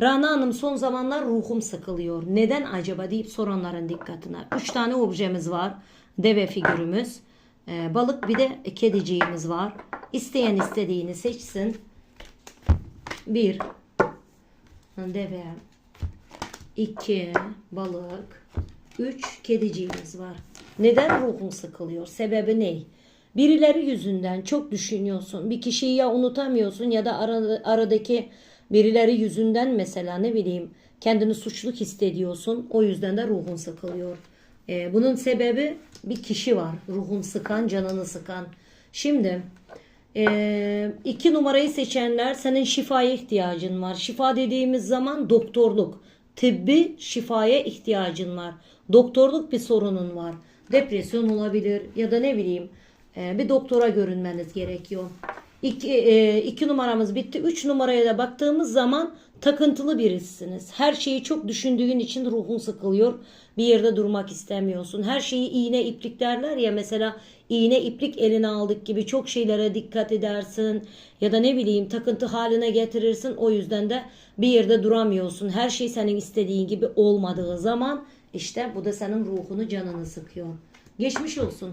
Rana Hanım son zamanlar ruhum sıkılıyor. Neden acaba deyip soranların dikkatine. Üç tane objemiz var. Deve figürümüz. Ee, balık bir de kediciğimiz var. İsteyen istediğini seçsin. Bir. Deve. iki Balık. Üç. Kediciğimiz var. Neden ruhun sıkılıyor? Sebebi ne? Birileri yüzünden çok düşünüyorsun. Bir kişiyi ya unutamıyorsun ya da ara- aradaki birileri yüzünden mesela ne bileyim kendini suçluk hissediyorsun. O yüzden de ruhun sıkılıyor. Ee, bunun sebebi bir kişi var. Ruhun sıkan, canını sıkan. Şimdi ee, iki numarayı seçenler senin şifaya ihtiyacın var. Şifa dediğimiz zaman doktorluk. Tıbbi şifaya ihtiyacın var. Doktorluk bir sorunun var. Depresyon olabilir ya da ne bileyim e, bir doktora görünmeniz gerekiyor. İki, e, iki numaramız bitti. Üç numaraya da baktığımız zaman takıntılı birisiniz. Her şeyi çok düşündüğün için ruhun sıkılıyor. Bir yerde durmak istemiyorsun. Her şeyi iğne iplik derler ya mesela iğne iplik eline aldık gibi çok şeylere dikkat edersin. Ya da ne bileyim takıntı haline getirirsin. O yüzden de bir yerde duramıyorsun. Her şey senin istediğin gibi olmadığı zaman işte bu da senin ruhunu canını sıkıyor. Geçmiş olsun.